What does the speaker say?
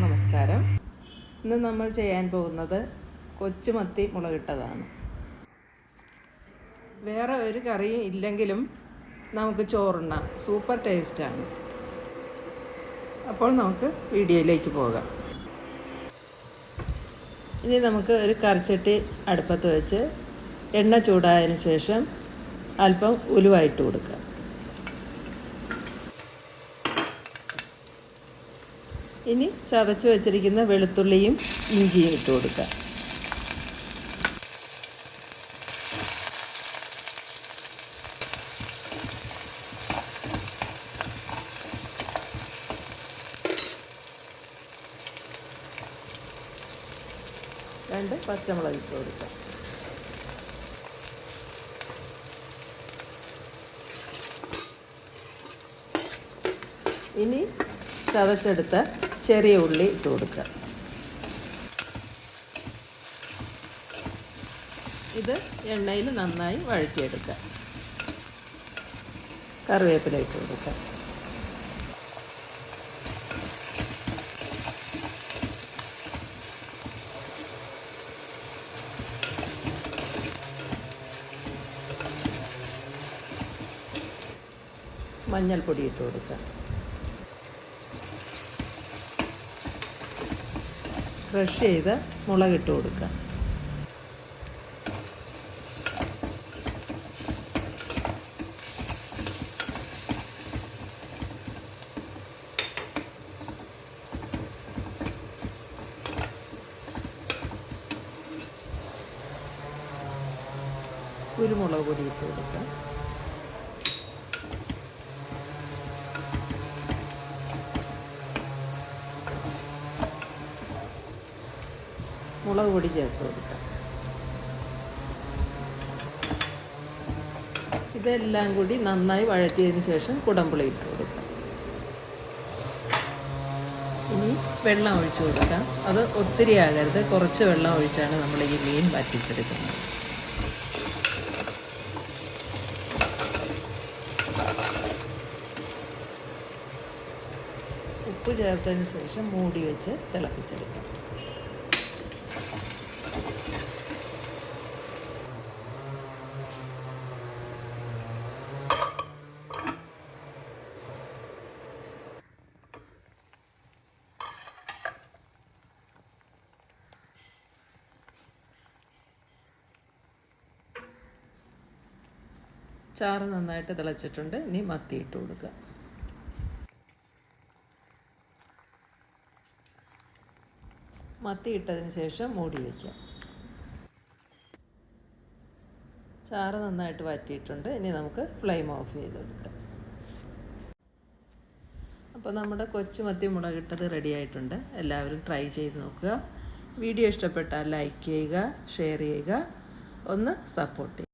ഇന്ന് നമ്മൾ ചെയ്യാൻ പോകുന്നത് കൊച്ചുമത്തി മുളകിട്ടതാണ്. വേറെ ഒരു കറിയും ഇല്ലെങ്കിലും നമുക്ക് ചോറുണ്ണാം. സൂപ്പർ ടേസ്റ്റാണ് അപ്പോൾ നമുക്ക് വീഡിയോയിലേക്ക് പോകാം. ഇനി നമുക്ക് ഒരു കറിച്ചട്ടി അടുപ്പത്ത് വെച്ച് എണ്ണ ചൂടായതിന് ശേഷം അല്പം ഉലുവായിട്ട് കൊടുക്കാം. ഇനി ചതച്ച് വെച്ചിരിക്കുന്ന വെളുത്തുള്ളിയും ഇഞ്ചിയും ഇട്ട് കൊടുക്കുക. രണ്ട് പച്ചമുളക് ഇട്ട് കൊടുക്കുക. ഇനി ചതച്ചെടുത്ത ചെറിയ ഉള്ളി ഇട്ട് കൊടുക്കുക. ഇത് എണ്ണയിൽ നന്നായി വഴറ്റിയെടുക്കുക. കറിവേപ്പില ഇട്ട് കൊടുക്കുക. മഞ്ഞൾപ്പൊടി ഇട്ട് കൊടുക്കുക. ക്രഷ് ചെയ്ത് മുളകിട്ട് കൊടുക്കുക. കുരുമുളക് പൊടി ഇട്ട് കൊടുക്കുക. മുളക് പൊടി ചേർത്ത് കൊടുക്കാം ഇതെല്ലാം കൂടി നന്നായി വഴറ്റിയതിന് ശേഷം കുടമ്പുളി ഇട്ട് കൊടുക്കാം ഇനി വെള്ളം ഒഴിച്ചു കൊടുക്കാം. അത് ഒത്തിരി ആകരുത്. കുറച്ച് വെള്ളം ഒഴിച്ചാണ് നമ്മൾ ഈ മീൻ വറ്റിച്ചെടുക്കുന്നത്. ഉപ്പ് ചേർത്തതിന് ശേഷം മൂടി വെച്ച് തിളപ്പിച്ചെടുക്കാം. ചാറ് നന്നായിട്ട് തിളച്ചിട്ടുണ്ട്. ഇനി മത്തി ഇട്ട് കൊടുക്കുക. മത്തി ഇട്ടതിന് ശേഷം മൂടി വയ്ക്കുക ചാറ് നന്നായിട്ട് വറ്റിയിട്ടുണ്ട്. ഇനി നമുക്ക് ഫ്ലെയിം ഓഫ് ചെയ്ത് കൊടുക്കാം അപ്പോൾ നമ്മുടെ കൊച്ചു മത്തി മുളകിട്ടത് റെഡി ആയിട്ടുണ്ട്. എല്ലാവരും ട്രൈ ചെയ്ത് നോക്കുക. വീഡിയോ ഇഷ്ടപ്പെട്ടാൽ ലൈക്ക് ചെയ്യുക ഷെയർ ചെയ്യുക. ഒന്ന് സപ്പോർട്ട് ചെയ്യുക.